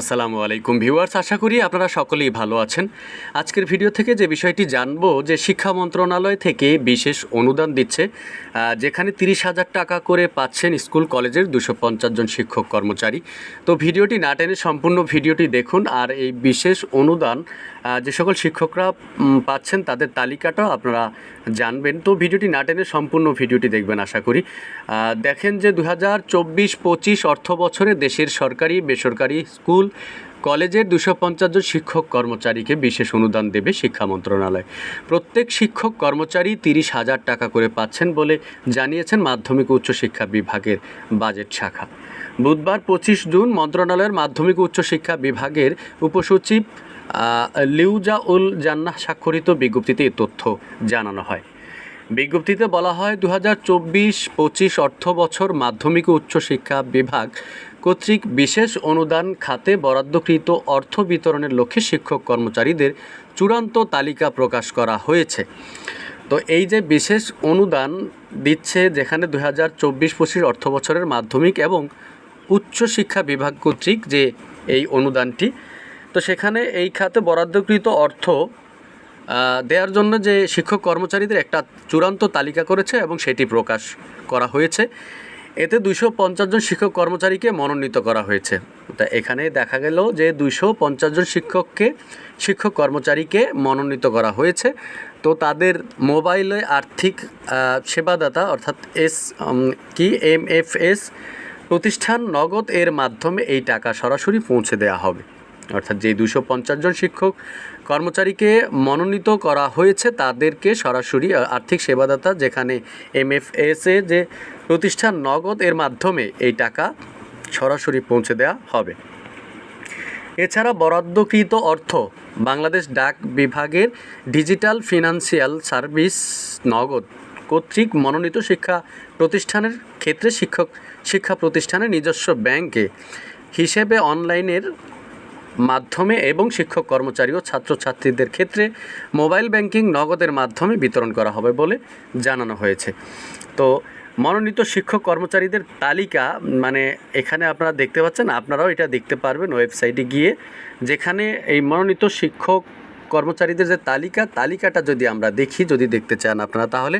আসসালামু আলাইকুম ভিউয়ার্স, আশা করি আপনারা সকলেই ভালো আছেন। আজকের ভিডিও থেকে যে বিষয়টি জানব, যে শিক্ষা মন্ত্রণালয় থেকে বিশেষ অনুদান দিচ্ছে যেখানে তিরিশ হাজার টাকা করে পাচ্ছেন স্কুল কলেজের দুশো জন শিক্ষক কর্মচারী। তো ভিডিওটি না টেনে সম্পূর্ণ ভিডিওটি দেখুন, আর এই বিশেষ অনুদান যে সকল শিক্ষকরা পাচ্ছেন তাদের তালিকাটাও আপনারা জানবেন। তো ভিডিওটি না টেনে সম্পূর্ণ ভিডিওটি দেখবেন, আশা করি। দেখেন যে দু হাজার চব্বিশ পঁচিশ অর্থ বছরে দেশের সরকারি, বেসরকারি স্কুল কলেজের দুশো পঞ্চাশ জন শিক্ষক কর্মচারীকে বিশেষ অনুদান দেবে শিক্ষা মন্ত্রণালয়। প্রত্যেক শিক্ষক কর্মচারী তিরিশ হাজার টাকা করে পাচ্ছেন বলে জানিয়েছেন মাধ্যমিক উচ্চশিক্ষা বিভাগের বাজেট শাখা। বুধবার পঁচিশ জুন মন্ত্রণালয়ের মাধ্যমিক উচ্চশিক্ষা বিভাগের উপসচিব লিউজা উল জান্নাহ স্বাক্ষরিত বিজ্ঞপ্তিতে এই তথ্য জানানো হয়। বিজ্ঞপ্তিতে বলা হয় দু হাজার চব্বিশ পঁচিশ অর্থ বছর মাধ্যমিক উচ্চশিক্ষা বিভাগ কর্তৃক বিশেষ অনুদান খাতে বরাদ্দকৃত অর্থ বিতরণের লক্ষ্যে শিক্ষক কর্মচারীদের চূড়ান্ত তালিকা প্রকাশ করা হয়েছে। তো এই যে বিশেষ অনুদান দিচ্ছে যেখানে দু হাজার চব্বিশ পঁচিশ অর্থ বছরের মাধ্যমিক এবং উচ্চশিক্ষা বিভাগ কর্তৃক যে এই অনুদানটি, তো সেখানে এই খাতে বরাদ্দকৃত অর্থ দেওয়ার জন্য যে শিক্ষক কর্মচারীদের একটা চূড়ান্ত তালিকা করেছে এবং সেটি প্রকাশ করা হয়েছে। এতে দুইশো পঞ্চাশ জন শিক্ষক কর্মচারীকে মনোনীত করা হয়েছে। তা এখানে দেখা গেল যে দুইশো পঞ্চাশ জন শিক্ষককে, শিক্ষক কর্মচারীকে মনোনীত করা হয়েছে। তো তাদের মোবাইলে আর্থিক সেবাদাতা অর্থাৎ এস কি, এম এফ এস প্রতিষ্ঠান নগদ এর মাধ্যমে এই টাকা সরাসরি পৌঁছে দেওয়া হবে। অর্থাৎ যে দুশো জন শিক্ষক কর্মচারীকে মনোনীত করা হয়েছে, তাদেরকে সরাসরি আর্থিক সেবাদাতা যেখানে এমএফএস এ যে প্রতিষ্ঠান নগদ, এর মাধ্যমে এই টাকা সরাসরি পৌঁছে দেওয়া হবে। এছাড়া বরাদ্দকৃত অর্থ, বাংলাদেশ ডাক বিভাগের ডিজিটাল ফিনান্সিয়াল সার্ভিস নগদ কর্তৃক মনোনীত শিক্ষা প্রতিষ্ঠানের ক্ষেত্রে শিক্ষক, শিক্ষা প্রতিষ্ঠানের নিজস্ব ব্যাংকে হিসেবে অনলাইনের মাধ্যমে এবং শিক্ষক, কর্মচারী ও ছাত্রছাত্রীদের ক্ষেত্রে মোবাইল ব্যাংকিং নগদের মাধ্যমে বিতরণ করা হবে বলে জানানো হয়েছে। তো মনোনীত শিক্ষক, কর্মচারীদের তালিকা মানে এখানে আপনারা দেখতে পাচ্ছেন, আপনারাও এটা দেখতে পারবেন ওয়েবসাইটে গিয়ে, যেখানে এই মনোনীত শিক্ষক, কর্মচারীদের যে তালিকা, তালিকাটা যদি আমরা দেখি, যদি দেখতে চান আপনারা, তাহলে